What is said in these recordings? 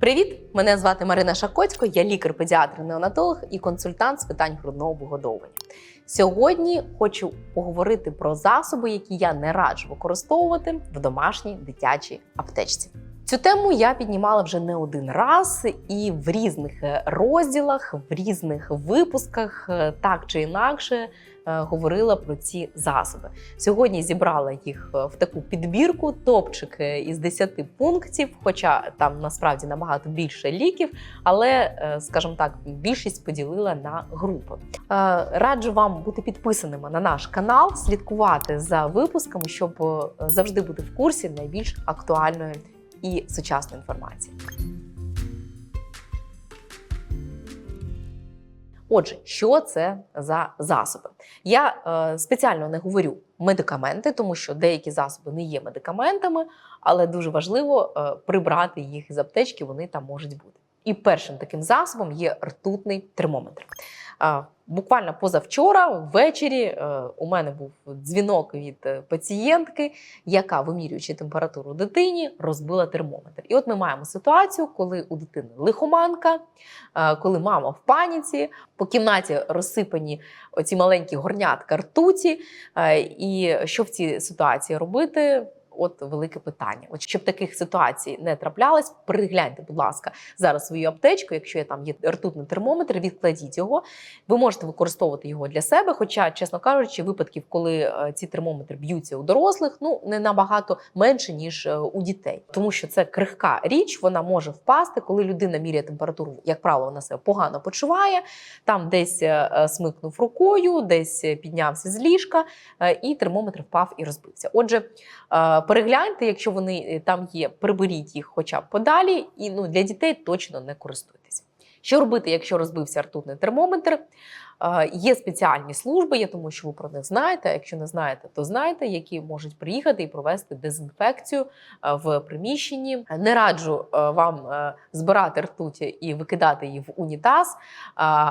Привіт! Мене звати Марина Шакоцько, я лікар-педіатр-неонатолог і консультант з питань грудного вигодовування. Сьогодні хочу поговорити про засоби, які я не раджу використовувати в домашній дитячій аптечці. Цю тему я піднімала вже не один раз, і в різних е, розділах, в різних випусках, е, так чи інакше, говорила про ці засоби. Сьогодні зібрала їх е, в таку підбірку, топчик е, із 10 пунктів, хоча там насправді набагато більше ліків, але, е, скажімо так, більшість поділила на групи. Е, Раджу вам бути підписаними на наш канал, слідкувати за випусками, щоб е, завжди бути в курсі найбільш актуальної і сучасної інформації. Отже, що це за засоби? Я е, спеціально не говорю медикаменти, тому що деякі засоби не є медикаментами, але дуже важливо е, прибрати їх з аптечки, вони там можуть бути. І першим таким засобом є ртутний термометр. Буквально позавчора, ввечері, е, у мене був дзвінок від е, пацієнтки, яка, вимірюючи температуру дитині, розбила термометр. І от ми маємо ситуацію, коли у дитини лихоманка, е, коли мама в паніці, по кімнаті розсипані оці маленькі горнятка ртуті. І що в цій ситуації робити? От велике питання. От щоб таких ситуацій не траплялось, перегляньте, будь ласка, зараз свою аптечку. Якщо є там є ртутний термометр, відкладіть його. Ви можете використовувати його для себе. Хоча, чесно кажучи, випадків, коли е, ці термометри б'ються у дорослих, ну не набагато менше ніж е, у дітей, тому що це крихка річ, вона може впасти, коли людина міряє температуру, як правило, вона себе погано почуває. Там десь е, смикнув рукою, десь піднявся з ліжка, і термометр впав і розбився. Отже, перегляньте, якщо вони е, там є, приберіть їх хоча б подалі, і ну для дітей точно не користуйтесь. Що робити, якщо розбився ртутний термометр? Є спеціальні служби, я думаю, що ви про них знаєте. Якщо не знаєте, то знаєте, які можуть приїхати і провести дезінфекцію в приміщенні. Не раджу вам збирати ртуть і викидати її в унітаз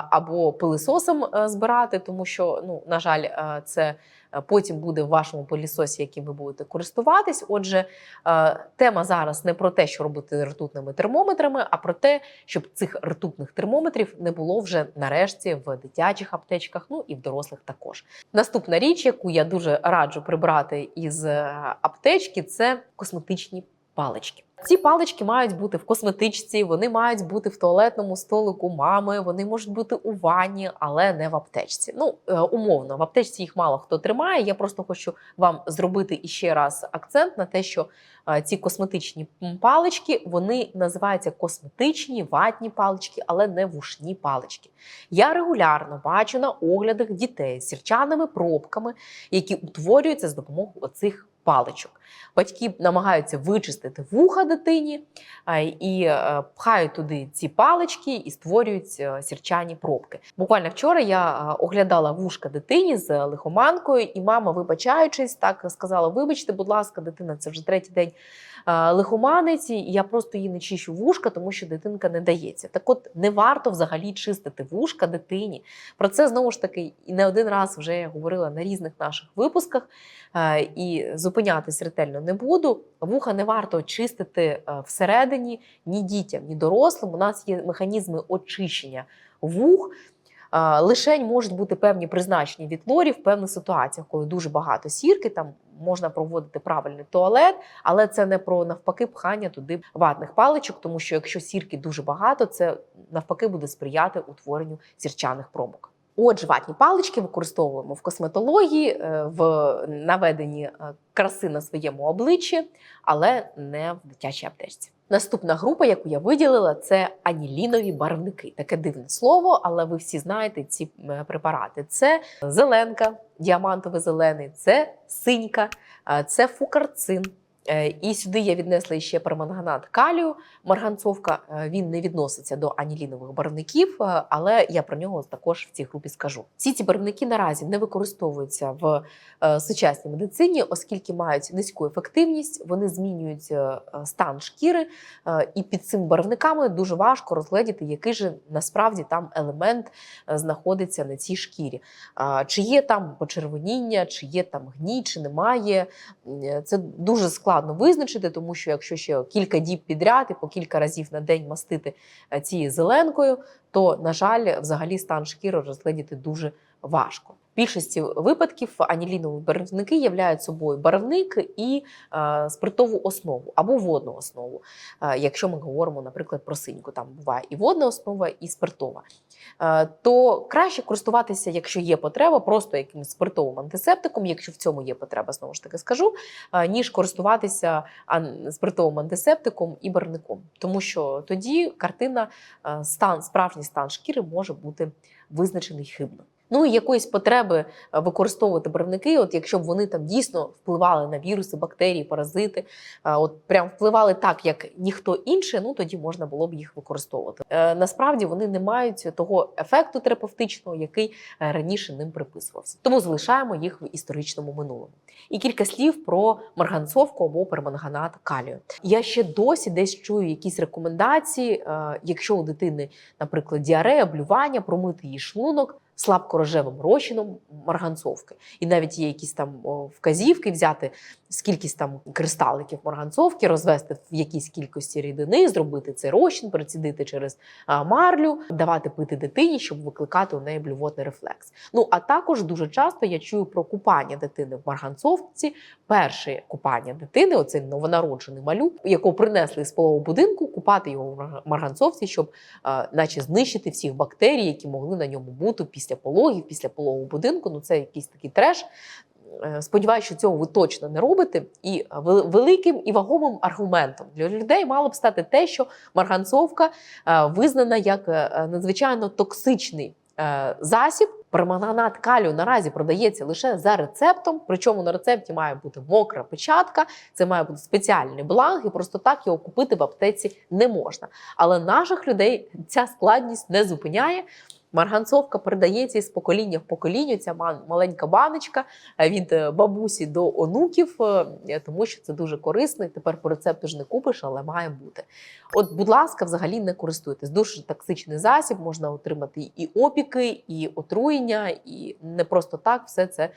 або пилисосом збирати, тому що, ну на жаль, це потім буде в вашому пилісосі, яким ви будете користуватись. Отже, е, тема зараз не про те, що робити ртутними термометрами, а про те, щоб цих ртутних термометрів не було вже нарешті в дитячих аптечках, ну і в дорослих також. Наступна річ, яку я дуже раджу прибрати із е, аптечки, це косметичні палички. Ці палички мають бути в косметичці, вони мають бути в туалетному столику мами, вони можуть бути у ванні, але не в аптечці. Ну, е, умовно, в аптечці їх мало хто тримає. Я просто хочу вам зробити іще раз акцент на те, що е, ці косметичні палички вони називаються косметичні ватні палички, але не вушні палички. Я регулярно бачу на оглядах дітей з сірчаними пробками, які утворюються з допомогою оцих паличок. Батьки намагаються вичистити вуха дитині і е, пхають туди ці палички і створюють е, сірчані пробки. Буквально вчора я е, оглядала вушка дитині з лихоманкою, і мама, вибачаючись, так сказала: Вибачте, будь ласка, дитина, це вже третій день е, лихоманиці, і я просто їй не чищу вушка, тому що дитинка не дається. Так от не варто взагалі чистити вушка дитині. Про це знову ж таки і не один раз вже я говорила на різних наших випусках. Е, І зупинятись ретельно не буду. Вуха не варто чистити е, всередині ні дітям, ні дорослим. У нас є механізми очищення вух. Лишень можуть бути певні призначені від лорів в певних ситуаціях, коли дуже багато сірки, там можна проводити правильний туалет, але це не про навпаки пхання туди ватних паличок, тому що якщо сірки дуже багато, це навпаки буде сприяти утворенню сірчаних промок. Отже, ватні палички використовуємо в косметології, е, в наведенні е, краси на своєму обличчі, але не в дитячій аптечці. Наступна група, яку я виділила, це анілінові барвники. Таке дивне слово, але ви всі знаєте ці препарати. Це зеленка, діамантовий зелений, це синька, це фукарцин. Е, І сюди я віднесла ще перманганат калію. Марганцовка е, він не відноситься до анілінових барвників, е, але я про нього також в цій групі скажу. Всі ці барвники наразі не використовуються в сучасній медицині, оскільки мають низьку ефективність, вони змінюють стан шкіри, і під цими барвниками дуже важко розгледіти, який же насправді там елемент знаходиться на цій шкірі. Чи є там почервоніння, чи є там гній, чи немає. Це дуже складно складно визначити, тому що якщо ще кілька діб підряд і по кілька разів на день мастити е, цією зеленкою, то на жаль, взагалі стан шкіри розглядіти дуже важко. Більшості випадків анілінові барвники являють собою барвник і е, спиртову основу або водну основу. Е, якщо ми говоримо, наприклад, про синьку, там буває і водна основа, і спиртова. Е, то краще користуватися, якщо є потреба, просто якимось спиртовим антисептиком, якщо в цьому є потреба, знову ж таки скажу, ніж користуватися спиртовим антисептиком і барвником. Тому що тоді картина, стан, справжній стан шкіри може бути визначений хибно. Ну і якоїсь потреби е, використовувати барвники, от якщо б вони там дійсно впливали на віруси, бактерії, паразити, е, от прям впливали так, як ніхто інший, ну тоді можна було б їх використовувати. Е, Насправді вони не мають того ефекту терапевтичного, який раніше ним приписувався. Тому залишаємо їх в історичному минулому. І кілька слів про марганцовку або перманганат калію. Я ще досі десь чую якісь рекомендації, якщо у дитини, наприклад, діарея, блювання, промити її шлунок слабкорожевим розчином марганцовки. І навіть є якісь там вказівки взяти скількись там кристаликів марганцовки, розвести в якійсь кількості рідини, зробити цей розчин, процідити через марлю, давати пити дитині, щоб викликати у неї блювотний рефлекс. Ну а також дуже часто я чую про купання дитини в марганцовці. Перше купання дитини, оцей новонароджений малюк, якого принесли з полового будинку, купати його в марга- марганцовці, щоб наче знищити всіх бактерій, які могли на ньому бути після пологів, після пологового будинку. Ну це якийсь такий треш. Е, Сподіваюся, що цього ви точно не робите. І е, великим і вагомим аргументом для людей мало б стати те, що марганцовка е, визнана як надзвичайно токсичний засіб. Перманганат калію наразі продається лише за рецептом. Причому на рецепті має бути мокра печатка, це має бути спеціальний бланк, і просто так його купити в аптеці не можна. Але наших людей ця складність не зупиняє. Марганцовка передається із покоління в покоління. Ця маленька баночка е, від е, бабусі до онуків, е, тому що це дуже корисно. І тепер по рецепту ж не купиш, але має бути. От, будь ласка, взагалі не користуйтесь. Дуже токсичний засіб, можна отримати і опіки, і отруєння, і не просто так все це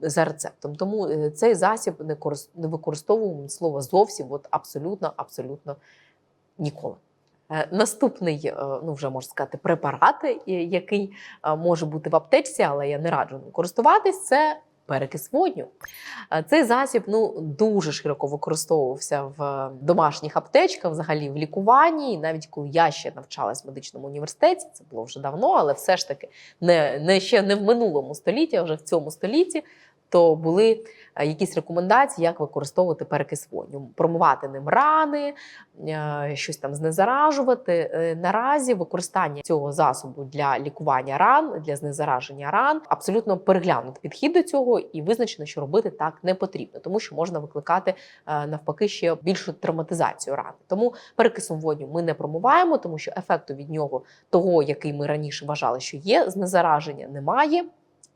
за рецептом. Тому цей засіб не корис- не використовуємо від слова зовсім, от абсолютно, абсолютно ніколи. Е, Наступний, е, ну вже можна сказати, препарат, е, який може бути в аптечці, але я не раджу ним користуватись, це перекис водню. Цей засіб ну, дуже широко використовувався в домашніх аптечках, взагалі в лікуванні. І навіть коли я ще навчалась в медичному університеті, це було вже давно, але все ж таки не, не ще не в минулому столітті, а вже в цьому столітті. То були е, якісь рекомендації, як використовувати перекис водню, промивати ним рани, е, щось там знезаражувати. Е, Наразі використання цього засобу для лікування ран, для знезараження ран абсолютно переглянути підхід до цього і визначено, що робити так не потрібно, тому що можна викликати навпаки ще більшу травматизацію рани. Тому перекисом водню ми не промиваємо, тому що ефекту від нього, того, який ми раніше вважали, що є, знезараження немає.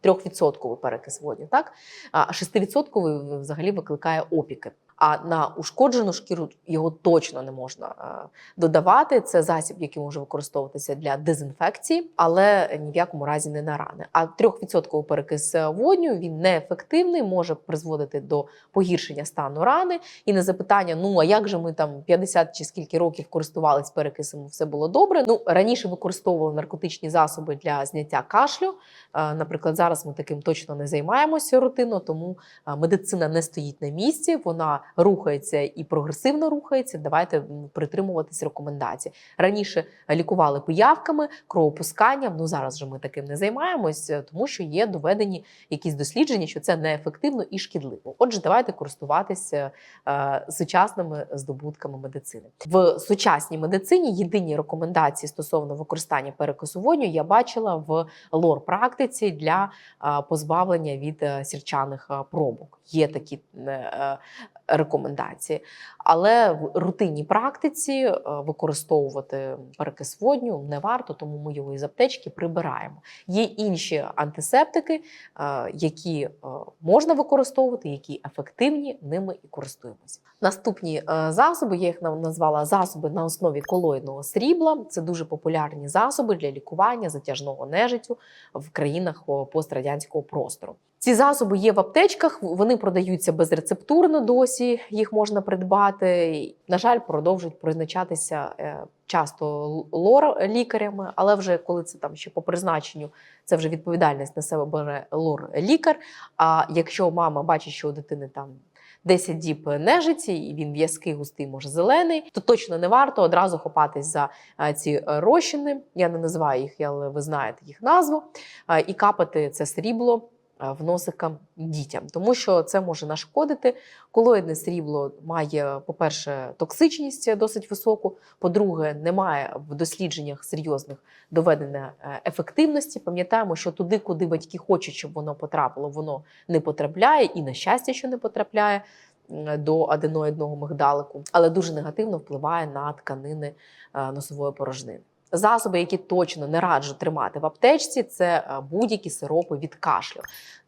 3% перекис водню, так? А 6% взагалі викликає опіки. А на ушкоджену шкіру його точно не можна е, додавати. Це засіб, який може використовуватися для дезінфекції, але ні в якому разі не на рани. А 3% перекис водню він неефективний, може призводити до погіршення стану рани. І на запитання: ну а як же ми там 50 чи скільки років користувались перекисом, все було добре. Ну раніше використовували наркотичні засоби для зняття кашлю. Е, Наприклад, зараз ми таким точно не займаємося рутинно, тому е, медицина не стоїть на місці, вона рухається і прогресивно рухається. Давайте притримуватись рекомендацій. Раніше лікували пиявками, кровопусканням. Ну зараз же ми таким не займаємось, е, тому що є доведені якісь дослідження, що це неефективно і шкідливо. Отже, давайте користуватися е, сучасними здобутками медицини. В сучасній медицині єдині рекомендації стосовно використання перекосуводню я бачила в лор-практиці для е, позбавлення від е, сірчаних е, пробок. Є такі е, е, рекомендації. Але в рутинній практиці е, використовувати перекис водню не варто, тому ми його із аптечки прибираємо. Є інші антисептики, е, які е, можна використовувати, які ефективні, ними і користуємося. Наступні засоби, я їх назвала засоби на основі колоїдного срібла. Це дуже популярні засоби для лікування затяжного нежиттю в країнах пострадянського простору. Ці засоби є в аптечках, вони продаються безрецептурно досі, їх можна придбати. На жаль, продовжують призначатися е, часто лор лікарями, але вже коли це там ще по призначенню, це вже відповідальність на себе бере лор-лікар. А якщо мама бачить, що у дитини там 10 діб нежиті, і він в'язкий, густий, може зелений, то точно не варто одразу хопатись за е, ці розчини. Я не називаю їх, але ви знаєте їх назву, е, і капати це срібло в носика дітям, тому що це може нашкодити. Колоїдне срібло має, по-перше, токсичність досить високу. По-друге, немає в дослідженнях серйозних доведення е, ефективності. Пам'ятаємо, що туди, куди батьки хочуть, щоб воно потрапило, воно не потрапляє, і на щастя, що не потрапляє до аденоїдного мигдалику, але дуже негативно впливає на тканини е, носової порожнини. Засоби, які точно не раджу тримати в аптечці, це е, будь-які сиропи від кашлю.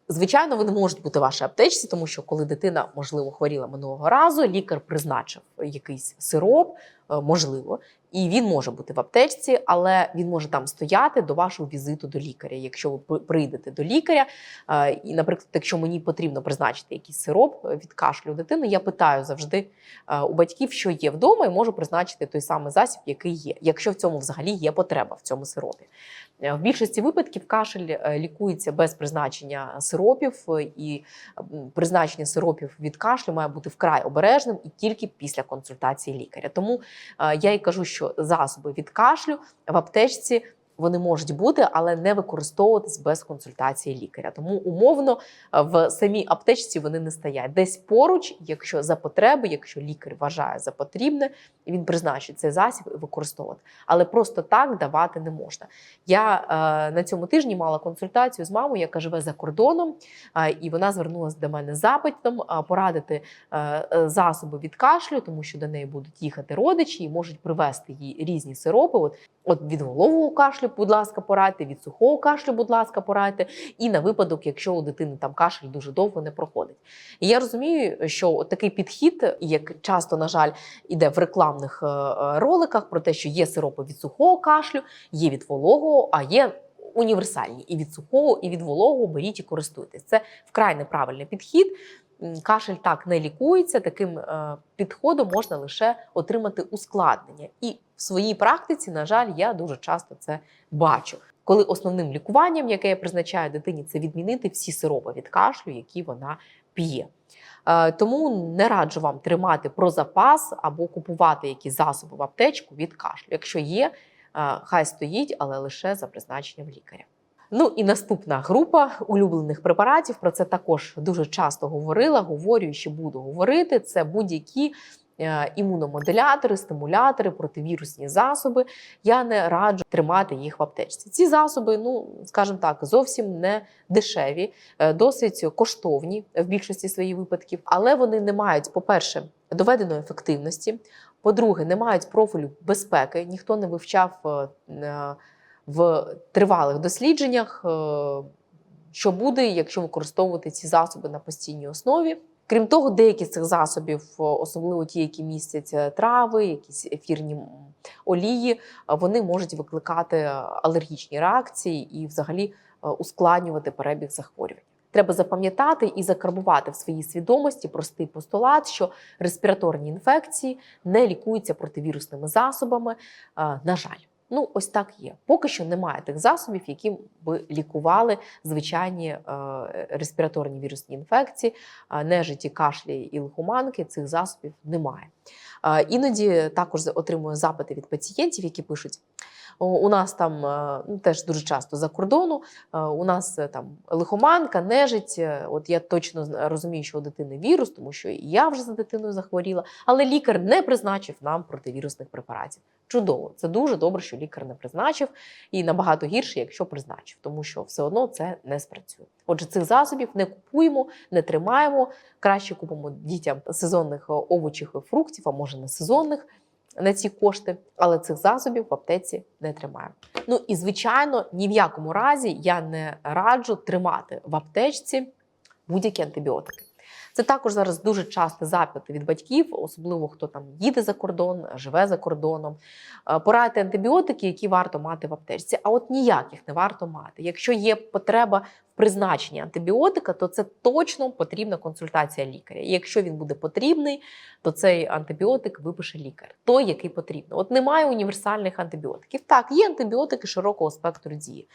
Звичайно, вони можуть бути в вашій аптечці, тому що коли дитина, можливо, хворіла минулого разу, лікар призначив якийсь сироп, е, можливо, і він може бути в аптечці, але він може там стояти до вашого візиту до лікаря. Якщо ви прийдете до лікаря, е, і, наприклад, якщо мені потрібно призначити якийсь сироп від кашлю дитини, я питаю завжди е, у батьків, що є вдома, і можу призначити той самий засіб, який є, якщо в цьому взагалі є потреба в цьому сиропі. Е, В більшості випадків кашель е, лікується без призначення сиропів, е, і призначення сиропів від кашлю має бути вкрай обережним і тільки після консультації лікаря. Тому я і кажу, що засоби від кашлю в аптечці. Вони можуть бути, але не використовуватись без консультації лікаря. Тому умовно е, в самій аптечці вони не стоять десь поруч, якщо за потреби, якщо лікар вважає за потрібне, він призначить цей засіб і використовувати. Але просто так давати не можна. Я е, на цьому тижні мала консультацію з мамою, яка живе за кордоном, е, і вона звернулася до мене запитом е, порадити е, е, засоби від кашлю, тому що до неї будуть їхати родичі і можуть привезти їй різні сиропи. От, от від голового кашлю, будь ласка, порадьте, від сухого кашлю, будь ласка, порадьте, і на випадок, якщо у дитини там кашель дуже довго не проходить. І я розумію, що такий підхід, як часто, на жаль, іде в рекламних е, е, роликах про те, що є сиропи від сухого кашлю, є від вологого, а є універсальні і від сухого, і від вологого беріть і користуйтесь. Це вкрай неправильний підхід. Кашель так не лікується. Таким е, підходом можна лише отримати ускладнення. І в своїй практиці, на жаль, я дуже часто це бачу. Коли основним лікуванням, яке я призначаю дитині, це відмінити всі сиропи від кашлю, які вона п'є. Е, Тому не раджу вам тримати про запас або купувати якісь засоби в аптечку від кашлю. Якщо є, е, хай стоїть, але лише за призначенням лікаря. Ну і наступна група улюблених препаратів. Про це також дуже часто говорила, говорю і ще буду говорити. Це будь-які імуномодулятори, стимулятори, противірусні засоби. Я не раджу тримати їх в аптечці. Ці засоби, ну скажімо так, зовсім не дешеві, е, досить коштовні в більшості своїх випадків, але вони не мають, по-перше, доведеної ефективності. По-друге, не мають профілю безпеки. Ніхто не вивчав е, е, в тривалих дослідженнях, е, що буде, якщо використовувати ці засоби на постійній основі. Крім того, деякі з цих засобів, особливо ті, які містять е, трави, якісь ефірні олії, е, вони можуть викликати е, алергічні реакції і взагалі ускладнювати перебіг захворювань. Треба запам'ятати і закарбувати в своїй свідомості простий постулат, що респіраторні інфекції не лікуються противірусними засобами. На жаль. Ну, ось так є. Поки що немає тих засобів, які би лікували звичайні е, респіраторні вірусні інфекції, е, нежиті, кашлі і лихоманки. Цих засобів немає. Е, іноді також отримую запити від пацієнтів, які пишуть. «О, У нас там е, ну, теж дуже часто за кордону. е, У нас е, там лихоманка, нежить. От я точно розумію, що у дитини вірус, тому що і я вже за дитиною захворіла, але лікар не призначив нам противірусних препаратів. Чудово, це дуже добре, що лікар не призначив, і набагато гірше, якщо призначив, тому що все одно це не спрацює. Отже, цих засобів не купуємо, не тримаємо. Краще купимо дітям сезонних овочів і фруктів, а може не сезонних на ці кошти, але цих засобів в аптеці не тримаємо. Ну і звичайно, ні в якому разі я не раджу тримати в аптечці будь-які антибіотики. Це також зараз дуже часто запити від батьків, особливо хто там їде за кордон, живе за кордоном. Е, Порадьте антибіотики, які варто мати в аптечці. А от ніяких не варто мати. Якщо є потреба в призначенні антибіотика, то це точно потрібна консультація лікаря. І якщо він буде потрібний, то цей антибіотик випише лікар, той, який потрібно. От немає універсальних антибіотиків. Так, є антибіотики широкого спектру дії.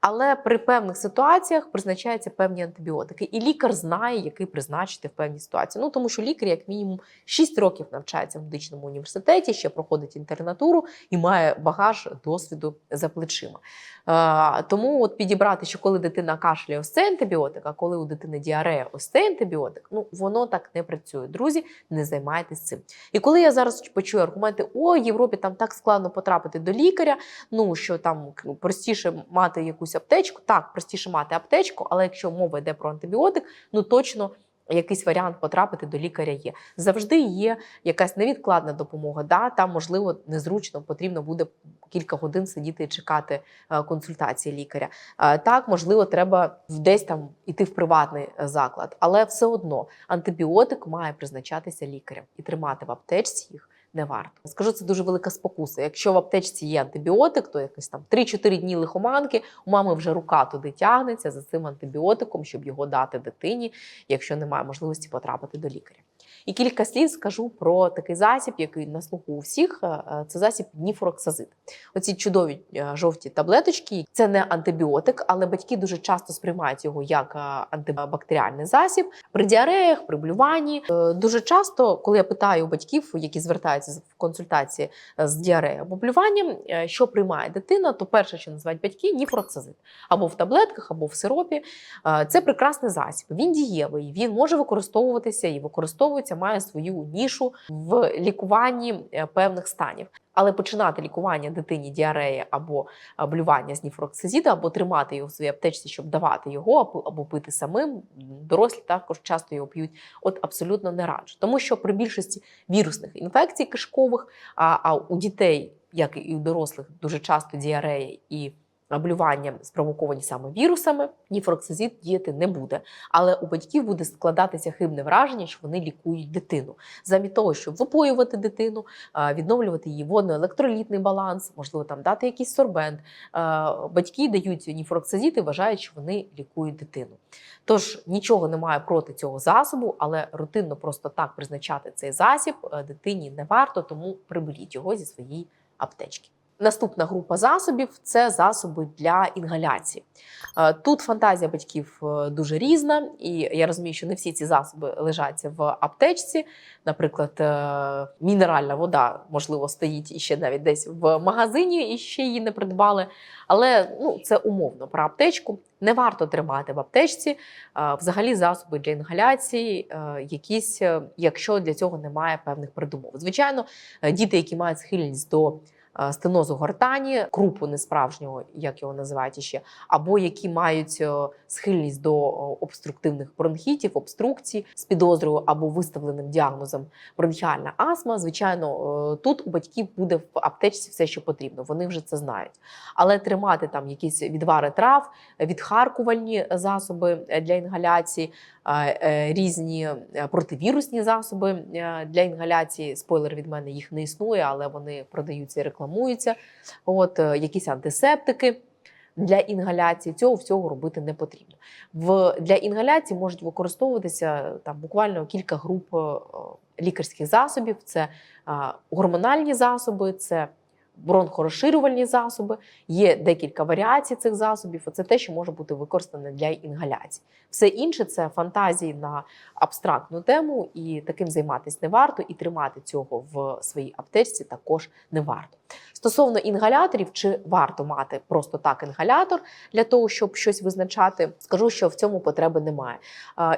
Але при певних ситуаціях призначаються певні антибіотики, і лікар знає, який призначити в певній ситуації. Ну тому що лікар, як мінімум, 6 років навчається в медичному університеті, ще проходить інтернатуру і має багаж досвіду за плечима. Е, тому от підібрати, що коли дитина кашляє, ось цей антибіотик, а коли у дитини діарея, ось цей антибіотик, ну воно так не працює. Друзі, не займайтесь цим. І коли я зараз почую аргументи, о, Європі там так складно потрапити до лікаря, ну що там ну, простіше мати якусь аптечку, так, простіше мати аптечку, але якщо мова йде про антибіотик, ну точно. Якийсь варіант потрапити до лікаря є. Завжди є якась невідкладна допомога. Да, Там, можливо, незручно потрібно буде кілька годин сидіти і чекати е, консультації лікаря. Е, Так, можливо, треба десь там іти в приватний е, заклад, але все одно антибіотик має призначатися лікарем і тримати в аптечці їх. Не варто скажу, це дуже велика спокуса. Якщо в аптечці є антибіотик, то якось там 3-4 дні лихоманки, у мами вже рука туди тягнеться за цим антибіотиком, щоб його дати дитині, якщо немає можливості потрапити до лікаря. І кілька слів скажу про такий засіб, який на слуху у всіх. е, е, Це засіб ніфороксазид. Оці чудові е, жовті таблеточки. Це не антибіотик, але батьки дуже часто сприймають його як антибактеріальний засіб. При діареях, при блюванні. Дуже часто, коли я питаю батьків, які звертаються в консультації з діареєю або блюванням, що приймає дитина, то перше, що називають батьки, ніфороксазид. Або в таблетках, або в сиропі. Це прекрасний засіб. Він дієвий, він може використовуватися і використовується, має свою нішу в лікуванні е, певних станів. Але починати лікування дитині діареї або блювання з ніфроксизіду, або тримати його в своїй аптечці, щоб давати його, або пити самим. Дорослі також часто його п'ють. От абсолютно не раджу. Тому що при більшості вірусних інфекцій кишкових, а, а у дітей, як і у дорослих, дуже часто діарея і блювання спровоковані саме вірусами, ніфроксизид діяти не буде. Але у батьків буде складатися хибне враження, що вони лікують дитину. Замість того, щоб випоювати дитину, відновлювати її водно-електролітний баланс, можливо, там дати якийсь сорбент. Батьки дають ніфроксизид і вважають, що вони лікують дитину. Тож нічого немає проти цього засобу, але рутинно просто так призначати цей засіб е, дитині не варто, тому приберіть його зі своєї аптечки. Наступна група засобів це засоби для інгаляції. Е, Тут фантазія батьків е, дуже різна, і я розумію, що не всі ці засоби лежаться в аптечці. Наприклад, е, мінеральна вода, можливо, стоїть іще навіть десь в магазині і ще її не придбали. Але ну, це умовно про аптечку. Не варто тримати в аптечці взагалі засоби для інгаляції, якісь, якщо для цього немає певних передумов. Звичайно, діти, які мають схильність до стенозу гортані, крупу несправжнього, як його називають іще, або які мають е, схильність до е, обструктивних бронхітів, обструкцій з підозрою або виставленим діагнозом бронхіальна астма. Звичайно, е, тут у батьків буде в аптечці все, що потрібно. Вони вже це знають. Але тримати там якісь відвари трав, відхаркувальні засоби е, для інгаляції, е, е, різні е, противірусні засоби е, для інгаляції. Спойлер від мене їх не існує, але вони продаються і рекламуються. От е, якісь антисептики. Для інгаляції цього всього робити не потрібно. В для інгаляції можуть використовуватися там буквально кілька груп е, лікарських засобів: це е, гормональні засоби, це бронхорозширювальні засоби. Є декілька варіацій цих засобів. Це те, що може бути використане для інгаляції. Все інше це фантазії на абстрактну тему, і таким займатися не варто, і тримати цього в своїй аптечці також не варто. Стосовно інгаляторів, чи варто мати просто так інгалятор для того, щоб щось визначати, скажу, що в цьому потреби немає.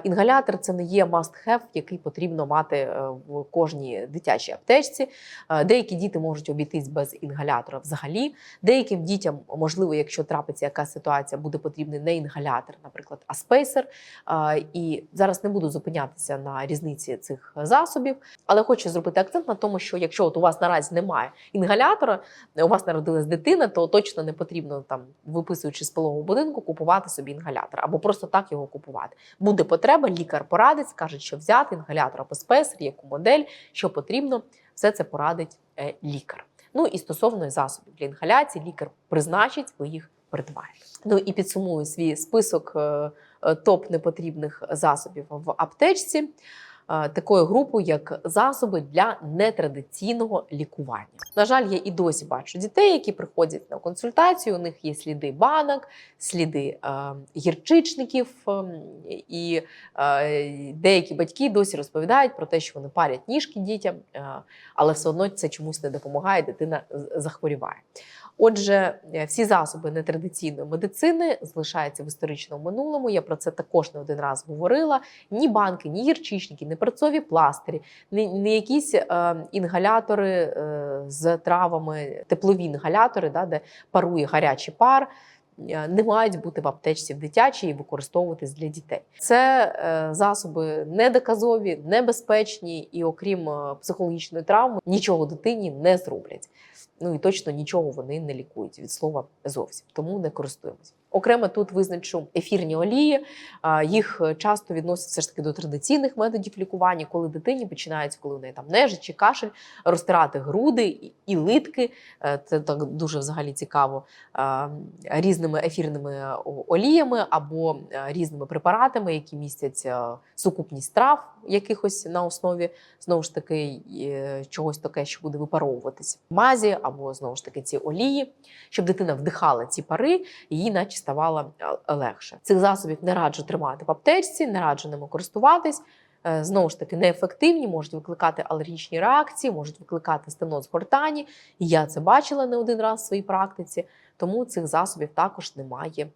Інгалятор це не є must-have, який потрібно мати е, в кожній дитячій аптечці. Деякі діти можуть обійтись без інгалятора взагалі. Деяким дітям, можливо, якщо трапиться якась ситуація, буде потрібний не інгалятор, наприклад, а спейсер. І зараз не буду зупинятися на різниці цих засобів, але хочу зробити акцент на тому, що якщо от у вас наразі немає інгалятора, у вас народилась дитина, то точно не потрібно там, виписуючи з пологового будинку, купувати собі інгалятор або просто так його купувати. Буде потреба, лікар порадить, скаже, що взяти інгалятор або спейсер, яку модель, що потрібно, все це порадить е, лікар. Ну і стосовно засобів для інгаляції, лікар призначить, ви їх придбаєте. Ну і підсумую свій список е, е, топ непотрібних засобів в аптечці. Е, Такою групою, як засоби для нетрадиційного лікування. На жаль, я і досі бачу дітей, які приходять на консультацію. У них є сліди банок, сліди е, гірчичників, е, і е, деякі батьки досі розповідають про те, що вони парять ніжки дітям, але все одно це чомусь не допомагає, дитина захворіває. Отже, е, всі засоби нетрадиційної медицини залишаються в історичному минулому. Я про це також не один раз говорила. Ні банки, ні гірчичники, ні перцові пластирі, ні, ні якісь е, інгалятори е, з травами, теплові інгалятори, да, де парує гарячий пар. е, Не мають бути в аптечці в дитячій і використовуватись для дітей. Це е, засоби недоказові, небезпечні і, окрім психологічної травми, нічого дитині не зроблять. Ну і точно нічого вони не лікують від слова зовсім, тому не користуємось. Окремо тут визначу ефірні олії. Їх е, часто відносять все ж таки до традиційних методів лікування, коли дитині починається, коли у неї там нежить чи кашель, розтирати груди і- литки. Е, Це так дуже взагалі цікаво різними ефірними оліями або е, різними препаратами, які містять е, сукупність трав якихось на основі знову ж таки е, чогось таке, що буде випаровуватись в мазі, або знову ж таки ці олії, щоб дитина вдихала ці пари, їй наче ставало е, легше. Цих засобів не раджу тримати в аптечці, не раджу ними користуватись. Е, Знову ж таки, неефективні, можуть викликати алергічні реакції, можуть викликати стеноз гортані. Я це бачила не один раз в своїй практиці, тому цих засобів також не має е,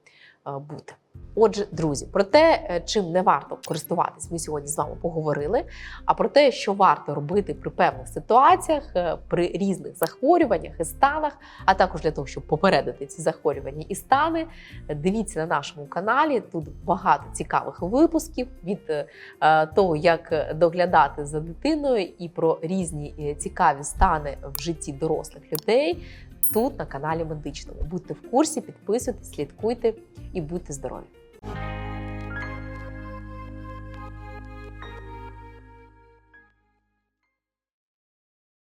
бути. Отже, друзі, про те, е, чим не варто користуватись, ми сьогодні з вами поговорили. А про те, що варто робити при певних ситуаціях, е, при різних захворюваннях і станах, а також для того, щоб попередити ці захворювання і стани, е, дивіться на нашому каналі. Тут багато цікавих випусків від е, е, того, як е, доглядати за дитиною, і про різні е, цікаві стани в житті дорослих людей тут на каналі Медичному. Будьте в курсі, підписуйтесь, слідкуйте і будьте здорові!